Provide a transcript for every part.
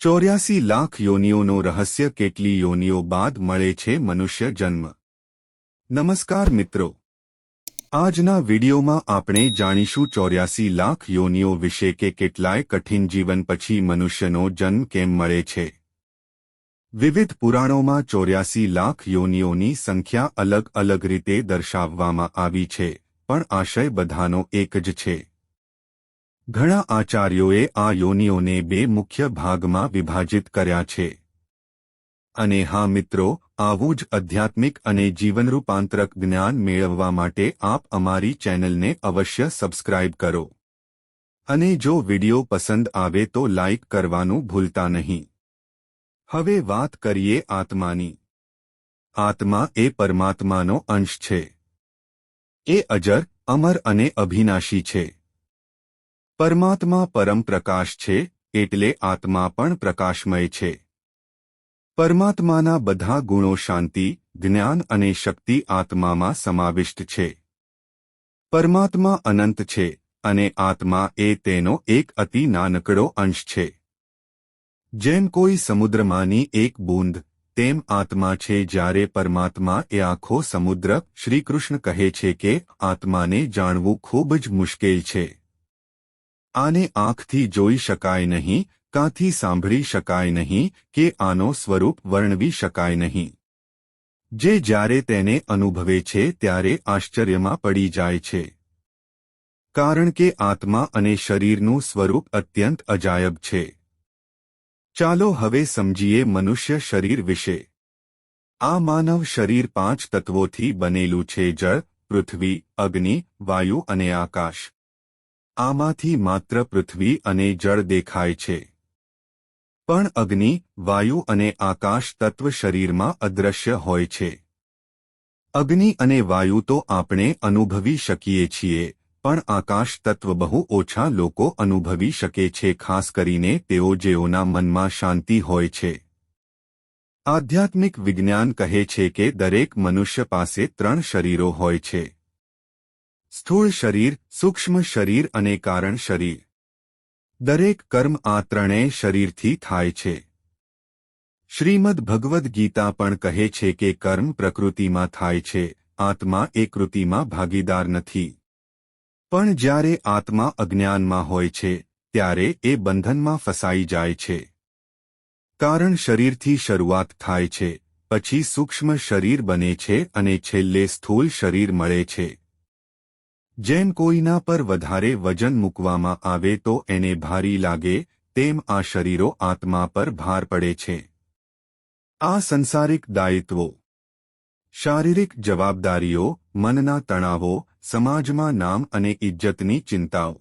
ચોર્યાસી લાખ યોનિઓનો રહસ્ય કેટલી યોનિઓ બાદ મળે છે મનુષ્ય જન્મ? નમસ્કાર મિત્રો. આજના વિડિયોમાં આપણે જાણીશું ચોર્યાસી લાખ યોનિઓ વિશે કે કેટલાય કઠિન જીવન પછી મનુષ્યનો જન્મ કેમ મળે છે. વિવિધ પુરાણોમાં ચોર્યાસી લાખ યોનિઓની સંખ્યા અલગ અલગ રીતે દર્શાવવામાં આવી છે, પણ આશય બધાનો એક જ છે. ઘણા આચાર્યોએ આ યોનિઓને બે મુખ્ય ભાગમાં વિભાજિત કર્યા છે. અને હા મિત્રો, આવું જ આધ્યાત્મિક અને જીવનરૂપાંતરક જ્ઞાન મેળવવા માટે આપ અમારી ચેનલને અવશ્ય સબસ્ક્રાઇબ કરો. અને જો વિડિયો પસંદ આવે તો લાઇક કરવાનું ભૂલતા નહીં. હવે વાત કરીએ આત્માની. આત્મા એ પરમાત્માનો અંશ છે. એ અજર, અમર અને અભિનાશી છે. પરમાત્મા પરમ પ્રકાશ છે, એટલે આત્મા પણ પ્રકાશમય છે. પરમાત્માના બધા ગુણો શાંતિ, જ્ઞાન અને શક્તિ આત્મામાં સમાવિષ્ટ છે. પરમાત્મા અનંત છે, અને આત્મા એ તેનો એક અતિ નાનકડો અંશ છે. જેમ કોઈ સમુદ્રમાંની એક બૂંદ, તેમ આત્મા છે જ્યારે પરમાત્મા એ આખો સમુદ્ર શ્રીકૃષ્ણ કહે છે કે આત્માને જાણવું ખૂબ જ મુશ્કેલ છે. આને આંખથી જોઈ શકાય નહીં, કાંથી સાંભળી શકાય નહીં કે આનો સ્વરૂપ વર્ણવી શકાય નહીં. જે જ્યારે તેને અનુભવે છે ત્યારે આશ્ચર્યમાં પડી જાય છે. કારણ કે આત્મા અને શરીરનું સ્વરૂપ અત્યંત અજાયબ છે. ચાલો હવે સમજીએ મનુષ્ય શરીર વિશે. આ માનવ શરીર પાંચ તત્વોથી બનેલું છે જળ, પૃથ્વી, અગ્નિ, વાયુ અને આકાશ. આમાંથી માત્ર પૃથ્વી અને જળ દેખાય છે. પણ અગ્નિ, વાયુ અને આકાશ તત્વ શરીરમાં અદૃશ્ય હોય છે. અગ્નિ અને વાયુ તો આપણે અનુભવી શકીએ છીએ, પણ આકાશ તત્વ બહુ ઓછા લોકો અનુભવી શકે છે, ખાસ કરીને તેઓ જેઓના મનમાં શાંતિ હોય છે. આધ્યાત્મિક વિજ્ઞાન કહે છે કે દરેક મનુષ્ય પાસે ત્રણ શરીરો હોય છે. સ્થૂળ શરીર, સૂક્ષ્મ શરીર અને કારણ શરીર. દરેક કર્મ આ ત્રણેય શરીરથી થાય છે. શ્રીમદ ભગવદ્ ગીતા પણ કહે છે કે કર્મ પ્રકૃતિમાં થાય છે, આત્મા એ કૃતિમાં ભાગીદાર નથી. પણ જ્યારે આત્મા અજ્ઞાનમાં હોય છે, ત્યારે એ બંધનમાં ફસાઈ જાય છે. કારણ શરીરથી શરૂઆત થાય છે, પછી સૂક્ષ્મ શરીર બને છે અને છેલ્લે સ્થૂલ શરીર મળે છે. જેમ કોઈના પર વધારે વજન મૂકવામાં આવે તો એને ભારી લાગે, તેમ આ શરીરો આત્મા પર ભાર પડે છે. આ સંસારિક દાયિત્વો. શારીરિક જવાબદારીઓ, મનના તણાવો, સમાજમાં નામ અને ઇજ્જતની ચિંતાઓ.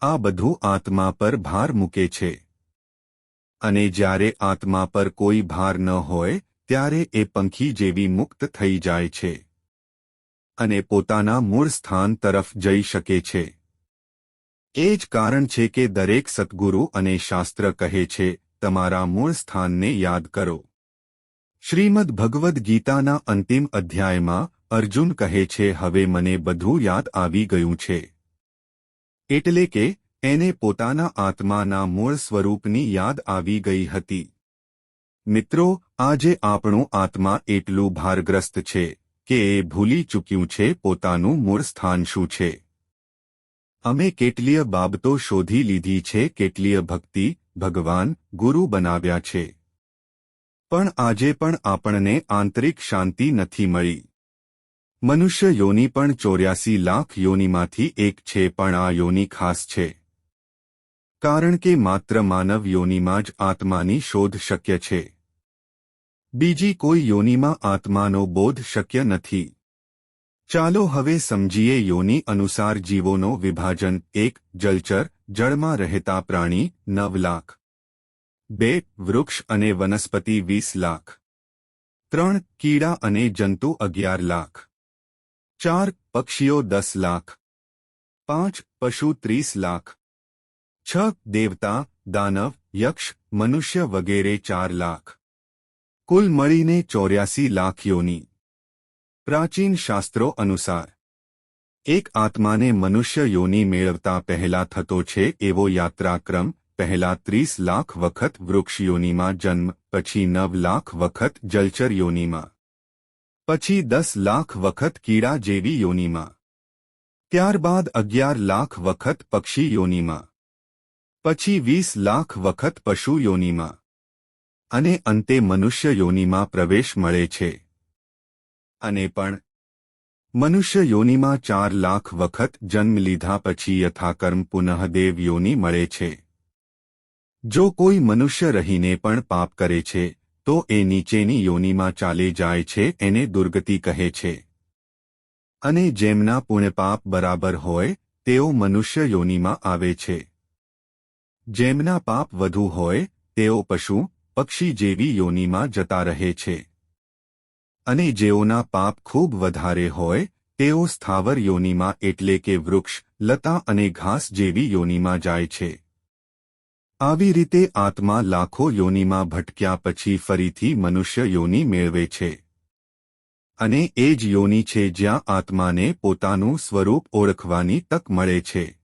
આ બધું આત્મા પર ભાર મૂકે છે. અને જ્યારે આત્મા પર કોઈ ભાર ન હોય, ત્યારે એ પંખી જેવી મુક્ત થઈ જાય છે. અને પોતાના મૂળ સ્થાન તરફ જઈ શકે છે. એ જ કારણ છે કે દરેક સદગુરુ અને શાસ્ત્ર કહે છે, તમારા મૂળ સ્થાનને યાદ કરો. શ્રીમદ ભગવદ્ ગીતાના અંતિમ અધ્યાયમાં અર્જુન કહે છે, હવે મને બધું યાદ આવી ગયું છે. એટલે કે, એને પોતાના આત્માના મૂળ સ્વરૂપની યાદ આવી ગઈ હતી. મિત્રો, આજે આપણું આત્મા એટલું ભારગ્રસ્ત છે. કે એ ભૂલી ચૂક્યું છે પોતાનું મૂળ સ્થાન શું છે? અમે કેટલીય બાબતો શોધી લીધી છે, કેટલીય ભક્તિ, ભગવાન, ગુરુ બનાવ્યા છે. પણ આજે પણ આપણને આંતરિક શાંતિ નથી મળી. મનુષ્ય યોની પણ ચોર્યાસી લાખ યોનીમાંથી એક છે, પણ આ યોની ખાસ છે. કારણ કે માત્ર માનવ યોનીમાં જ આત્માની શોધ શક્ય છે. બીજી કોઈ યોનિમાં આત્માનો બોધ શક્ય નથી. ચાલો હવે સમજીએ યોનિ અનુસાર જીવોનો વિભાજન. એક, જલચર, જળમાં રહેતા પ્રાણી. નવ લાખ. બે, વૃક્ષ અને વનસ્પતિ વીસ લાખ. ત્રણ, કીડા અને જંતુ અગિયાર લાખ. ચાર, પક્ષીઓ દસ લાખ. પાંચ, પશુ ત્રીસ લાખ. છ, દેવતા, દાનવ, યક્ષ, મનુષ્ય વગેરે ચાર લાખ. કુલ મળીને ચોર્યાસી લાખ યોની પ્રાચીન શાસ્ત્રો અનુસાર એક આત્માને મનુષ્ય યોની મેળવતા પહેલા થતો છે એવો યાત્રાક્રમ પહેલા ત્રીસ લાખ વખત વૃક્ષ યોનિમાં જન્મ પછી નવ લાખ વખત જલચર યોનિમાં પછી દસ લાખ વખત કીડા જેવી યોનિમાં ત્યારબાદ અગિયાર લાખ વખત પક્ષી યોનિમાં પછી વીસ લાખ વખત પશુ યોનિમાં અને અંતે મનુષ્ય યોનિમાં પ્રવેશ મળે છે. અને પણ, મનુષ્ય યોનિમાં ચાર લાખ વખત જન્મ લીધા પછી યથાકર્મ પુનઃ દેવ યોનિ મળે છે. જો કોઈ મનુષ્ય રહીને પણ પાપ કરે છે, તો એ નીચેની યોનિમાં ચાલે જાય છે એને દુર્ગતિ કહે છે. અને જેમના પુણ્યપાપ બરાબર હોય, તેઓ મનુષ્ય યોનિમાં આવે છે. જેમના પાપ વધુ હોય, તેઓ પશુ પક્ષી જેવી યોનિમાં જતા રહે છે. અને જેઓના પાપ ખૂબ વધારે હોય, તેઓ સ્થાવર યોનિમાં એટલે કે વૃક્ષ, લતા અને ઘાસ જેવી યોનિમાં જાય છે. આવી રીતે આત્મા લાખો યોનિમાં ભટક્યા પછી ફરીથી મનુષ્ય યોનિ મેળવે છે. અને એ જ યોનિ છે જ્યાં આત્માને પોતાનું સ્વરૂપ ઓળખવાની તક મળે છે.